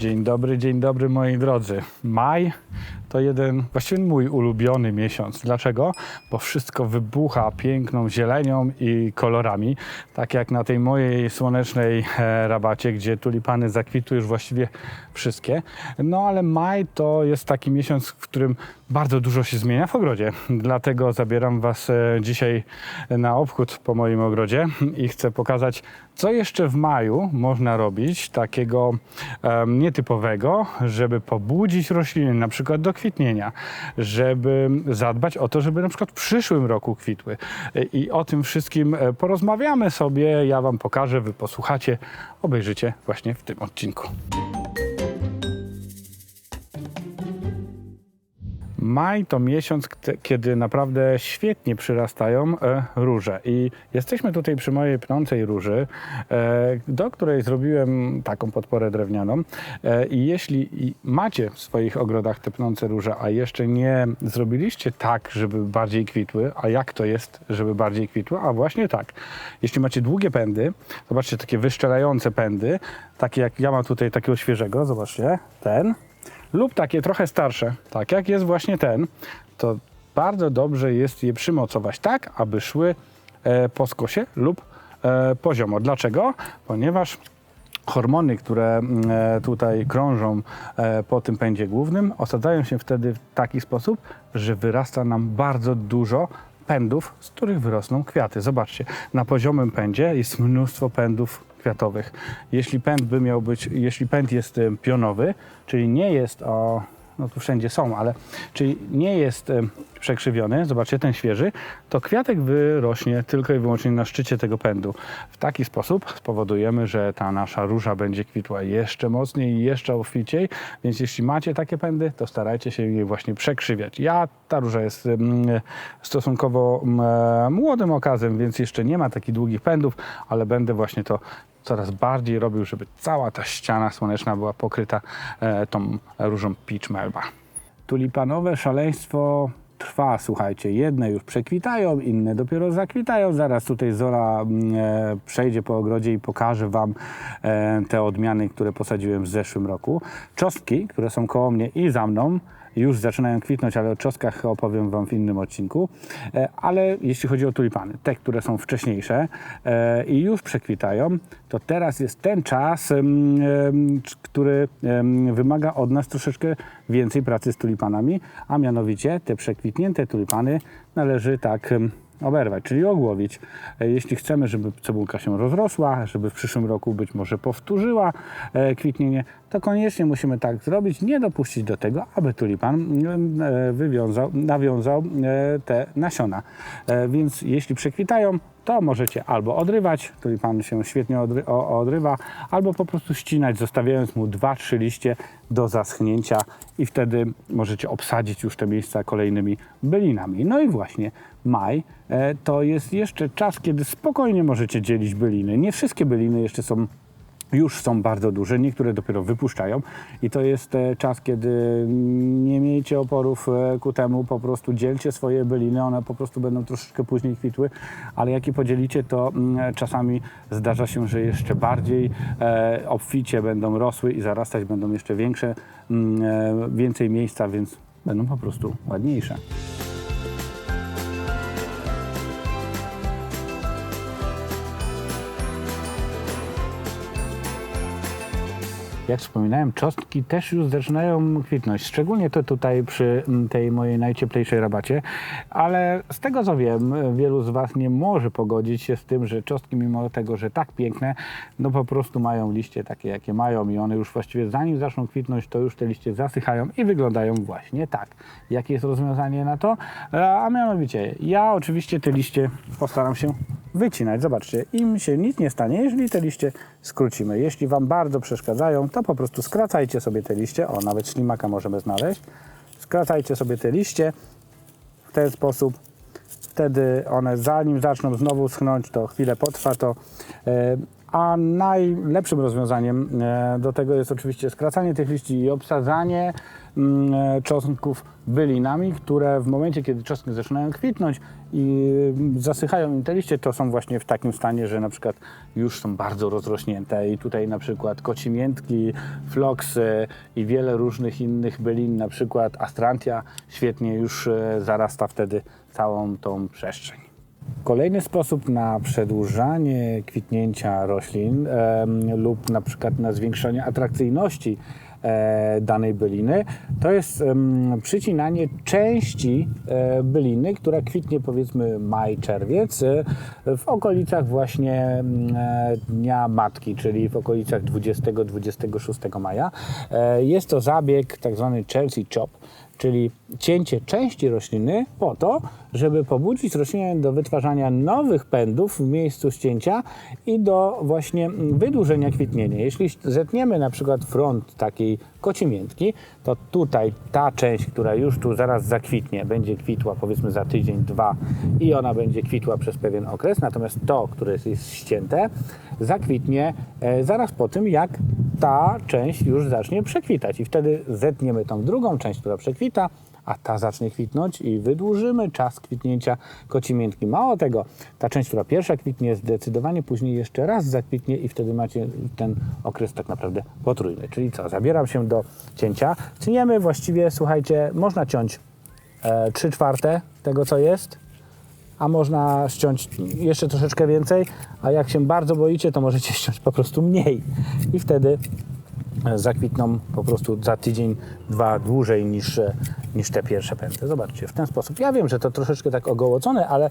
Dzień dobry, dzień dobry moi drodzy. Maj to jeden, właściwie mój ulubiony miesiąc. Dlaczego? Bo wszystko wybucha piękną zielenią i kolorami. Tak jak na tej mojej słonecznej e, rabacie, gdzie tulipany zakwitły już właściwie wszystkie. No ale maj to jest taki miesiąc, w którym bardzo dużo się zmienia w ogrodzie. Dlatego zabieram Was e, dzisiaj na obchód po moim ogrodzie i chcę pokazać, co jeszcze w maju można robić takiego em, nietypowego, żeby pobudzić rośliny na przykład do kwitnienia, żeby zadbać o to, żeby na przykład w przyszłym roku kwitły. E, I o tym wszystkim e, porozmawiamy sobie, ja Wam pokażę, Wy posłuchacie, obejrzycie właśnie w tym odcinku. Maj to miesiąc, kiedy naprawdę świetnie przyrastają e, róże. I jesteśmy tutaj przy mojej pnącej róży, e, do której zrobiłem taką podporę drewnianą. E, I jeśli macie w swoich ogrodach te pnące róże, a jeszcze nie zrobiliście tak, żeby bardziej kwitły, a jak to jest, żeby bardziej kwitły? A właśnie tak. Jeśli macie długie pędy, zobaczcie takie wyszczelające pędy, takie jak ja mam tutaj takiego świeżego, zobaczcie, ten lub takie trochę starsze, tak jak jest właśnie ten, to bardzo dobrze jest je przymocować tak, aby szły e, po skosie lub e, poziomo. Dlaczego? Ponieważ hormony, które mm, e, tutaj krążą po tym pędzie głównym, osadzają się wtedy w taki sposób, że wyrasta nam bardzo dużo pędów, z których wyrosną kwiaty. Zobaczcie, na poziomym pędzie jest mnóstwo pędów kwiatowych. Jeśli pęd by miał być, jeśli pęd jest pionowy, czyli nie jest o, no tu wszędzie są, ale czyli nie jest przekrzywiony, zobaczcie ten świeży, to kwiatek wyrośnie tylko i wyłącznie na szczycie tego pędu. W taki sposób spowodujemy, że ta nasza róża będzie kwitła jeszcze mocniej i jeszcze obficiej, więc jeśli macie takie pędy, to starajcie się je właśnie przekrzywiać. Ja, ta róża jest stosunkowo e, młodym okazem, więc jeszcze nie ma takich długich pędów, ale będę właśnie to coraz bardziej robił, żeby cała ta ściana słoneczna była pokryta e, tą różą Peach Melba. Tulipanowe szaleństwo trwa, słuchajcie. Jedne już przekwitają, inne dopiero zakwitają. Zaraz tutaj Zora mm, e, przejdzie po ogrodzie i pokaże Wam e, te odmiany, które posadziłem w zeszłym roku. Czosnki, które są koło mnie i za mną, już zaczynają kwitnąć, ale o czosnkach opowiem Wam w innym odcinku. E, Ale jeśli chodzi o tulipany, te, które są wcześniejsze e, i już przekwitają, to teraz jest ten czas, który wymaga od nas troszeczkę więcej pracy z tulipanami, a mianowicie te przekwitnięte tulipany należy tak oberwać, czyli ogłowić. E, Jeśli chcemy, żeby cebulka się rozrosła, żeby w przyszłym roku być może powtórzyła e, kwitnienie, to koniecznie musimy tak zrobić, nie dopuścić do tego, aby tulipan mm, e, wywiązał, nawiązał te nasiona. Więc jeśli przekwitają, to możecie albo odrywać, tulipan się świetnie odry, odrywa, albo po prostu ścinać, zostawiając mu 2-3 liście do zaschnięcia i wtedy możecie obsadzić już te miejsca kolejnymi bylinami. No i właśnie maj e, to jest jeszcze czas, kiedy spokojnie możecie dzielić byliny. Nie wszystkie byliny jeszcze są już są bardzo duże, niektóre dopiero wypuszczają. I to jest e, czas, kiedy nie miejcie oporów e, ku temu, po prostu dzielcie swoje byliny, one po prostu będą troszeczkę później kwitły, ale jak je podzielicie, to mm, czasami zdarza się, że jeszcze bardziej e, obficie będą rosły i zarastać będą jeszcze większe, mm, więcej miejsca, więc będą po prostu ładniejsze. Jak wspominałem, czosnki też już zaczynają kwitnąć. Szczególnie to tutaj przy tej mojej najcieplejszej rabacie. Ale z tego co wiem, wielu z Was nie może pogodzić się z tym, że czosnki, mimo tego, że tak piękne, no po prostu mają liście takie, jakie mają i one już właściwie zanim zaczną kwitnąć, to już te liście zasychają i wyglądają właśnie tak. Jakie jest rozwiązanie na to? A mianowicie, ja oczywiście te liście postaram się wycinać. Zobaczcie, im się nic nie stanie, jeżeli te liście skrócimy. Jeśli Wam bardzo przeszkadzają, to po prostu skracajcie sobie te liście. O, nawet ślimaka możemy znaleźć. Skracajcie sobie te liście w ten sposób. Wtedy one zanim zaczną znowu schnąć, to chwilę potrwa to. E, A najlepszym rozwiązaniem e, do tego jest oczywiście skracanie tych liści i obsadzanie mm, e, czosnków bylinami, które w momencie, kiedy czosnki zaczynają kwitnąć i mm, zasychają im te liście, to są właśnie w takim stanie, że na przykład już są bardzo rozrośnięte i tutaj na przykład kocimiętki, floksy i wiele różnych innych bylin, na przykład astrantia świetnie już e, zarasta wtedy całą tą przestrzeń. Kolejny sposób na przedłużanie kwitnięcia roślin em, lub na przykład na zwiększanie atrakcyjności e, danej byliny to jest em, przycinanie części e, byliny, która kwitnie powiedzmy maj, czerwiec e, w okolicach właśnie e, Dnia Matki, czyli w okolicach 20-26 maja. E, jest to zabieg tak zwany Chelsea Chop, czyli cięcie części rośliny po to, żeby pobudzić roślinę do wytwarzania nowych pędów w miejscu ścięcia i do właśnie wydłużenia kwitnienia. Jeśli zetniemy na przykład front takiej kocimiętki, to tutaj ta część, która już tu zaraz zakwitnie, będzie kwitła powiedzmy za tydzień, dwa i ona będzie kwitła przez pewien okres, natomiast to, które jest ścięte, zakwitnie e, zaraz po tym, jak ta część już zacznie przekwitać i wtedy zetniemy tą drugą część, która przekwita, a ta zacznie kwitnąć i wydłużymy czas kwitnięcia kocimiętki. Mało tego, ta część, która pierwsza kwitnie, zdecydowanie później jeszcze raz zakwitnie i wtedy macie ten okres tak naprawdę potrójny. Czyli co, zabieram się do cięcia. Cięniemy właściwie, słuchajcie, można ciąć e, 3 czwarte tego, co jest, a można ściąć jeszcze troszeczkę więcej, a jak się bardzo boicie, to możecie ściąć po prostu mniej i wtedy zakwitną po prostu za tydzień, dwa dłużej niż, e, niż te pierwsze pędy. Zobaczcie, w ten sposób. Ja wiem, że to troszeczkę tak ogołocone, ale e,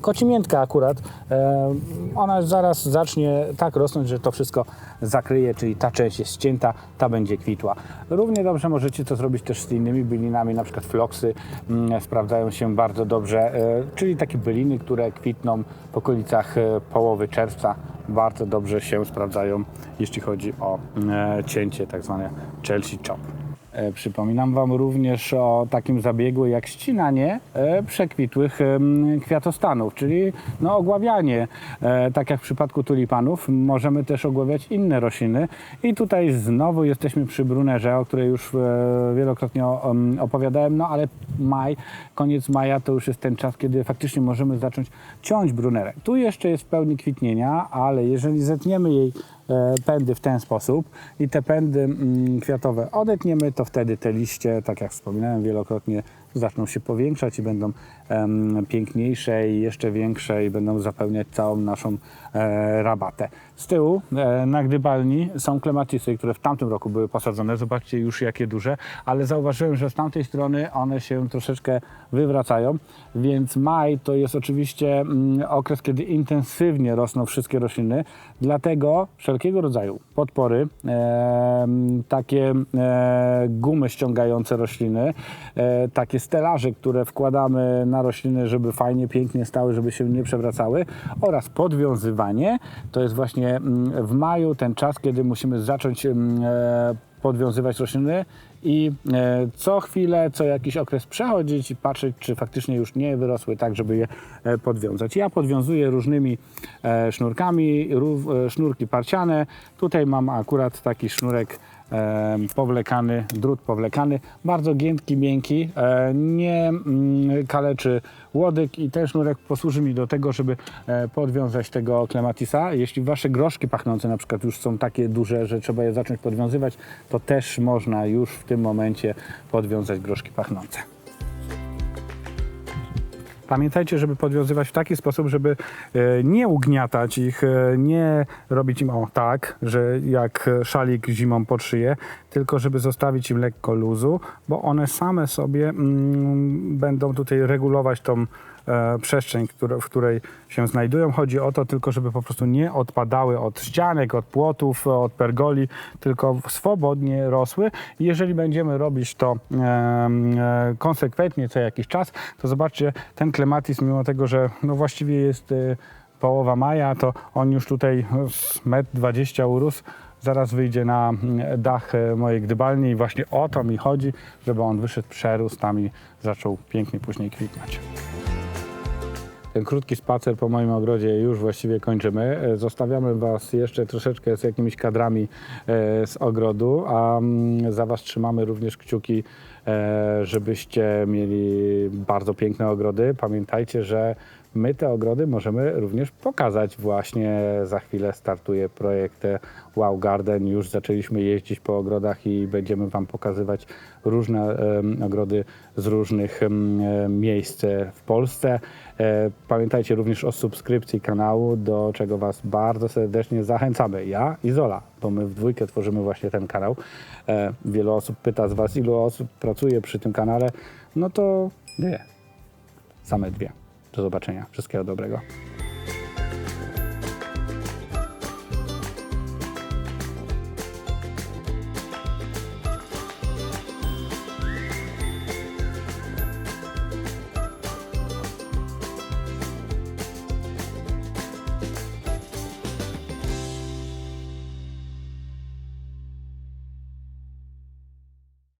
kocimiętka akurat, e, ona zaraz zacznie tak rosnąć, że to wszystko zakryje, czyli ta część jest ścięta, ta będzie kwitła. Równie dobrze możecie to zrobić też z innymi bylinami, na przykład floksy mm, sprawdzają się bardzo dobrze, e, czyli takie byliny, które kwitną w okolicach e, połowy czerwca, bardzo dobrze się sprawdzają, jeśli chodzi o e, cięcie, tak zwane Chelsea Chop. E, Przypominam Wam również o takim zabiegu jak ścinanie e, przekwitłych kwiatostanów, czyli no, ogławianie. E, Tak jak w przypadku tulipanów, możemy też ogławiać inne rośliny. I tutaj znowu jesteśmy przy brunerze, o której już wielokrotnie opowiadałem, no ale maj, koniec maja to już jest ten czas, kiedy faktycznie możemy zacząć ciąć brunerę. Tu jeszcze jest w pełni kwitnienia, ale jeżeli zetniemy jej e, pędy w ten sposób i te pędy mm, kwiatowe odetniemy, to wtedy te liście, tak jak wspominałem wielokrotnie, zaczną się powiększać i będą piękniejsze i jeszcze większe i będą zapełniać całą naszą rabatę. Z tyłu e, na gdybalni są klematisy, które w tamtym roku były posadzone. Zobaczcie już jakie duże, ale zauważyłem, że z tamtej strony one się troszeczkę wywracają, więc maj to jest oczywiście mm, okres, kiedy intensywnie rosną wszystkie rośliny, dlatego wszelkiego rodzaju podpory, e, takie e, gumy ściągające rośliny, e, takie stelaże, które wkładamy na rośliny, żeby fajnie, pięknie stały, żeby się nie przewracały oraz podwiązywanie, to jest właśnie mm, w maju ten czas, kiedy musimy zacząć mm, e, podwiązywać rośliny i e, co chwilę, co jakiś okres przechodzić i patrzeć, czy faktycznie już nie wyrosły tak, żeby je e, podwiązać. Ja podwiązuję różnymi sznurkami, sznurki parciane. Tutaj mam akurat taki sznurek powlekany, drut powlekany, bardzo giętki, miękki, e, nie mm, kaleczy łodyg i ten sznurek posłuży mi do tego, żeby e, podwiązać tego klematisa. Jeśli wasze groszki pachnące na przykład już są takie duże, że trzeba je zacząć podwiązywać, to też można już w tym momencie podwiązać groszki pachnące. Pamiętajcie, żeby podwiązywać w taki sposób, żeby e, nie ugniatać ich, e, nie robić im o tak, że jak szalik zimą pod szyję, tylko żeby zostawić im lekko luzu, bo one same sobie mm, będą tutaj regulować tą e, przestrzeń, które, w której się znajdują. Chodzi o to tylko, żeby po prostu nie odpadały od ścianek, od płotów, od pergoli, tylko swobodnie rosły. Jeżeli będziemy robić to e, konsekwentnie co jakiś czas, to zobaczcie, ten klematis, mimo tego, że no właściwie jest e, połowa maja, to on już tutaj z 1,20 m urósł. Zaraz wyjdzie na mm, dach e, mojej gdybalni i właśnie o to mi chodzi, żeby on wyszedł, przerósł tam i zaczął pięknie później kwitnąć. Ten krótki spacer po moim ogrodzie już właściwie kończymy. E, Zostawiamy Was jeszcze troszeczkę z jakimiś kadrami e, z ogrodu, a mm, za Was trzymamy również kciuki, e, żebyście mieli bardzo piękne ogrody. Pamiętajcie, że my te ogrody możemy również pokazać. Właśnie za chwilę startuje projekt e, Wow Garden. Już zaczęliśmy jeździć po ogrodach i będziemy Wam pokazywać różne ogrody z różnych miejsc e, w Polsce. E, Pamiętajcie również o subskrypcji kanału, do czego Was bardzo serdecznie zachęcamy. Ja i Zola, bo my w dwójkę tworzymy właśnie ten kanał. Wiele osób pyta z Was, ilu osób pracuje przy tym kanale. No to dwie. Same dwie. Do zobaczenia. Wszystkiego dobrego.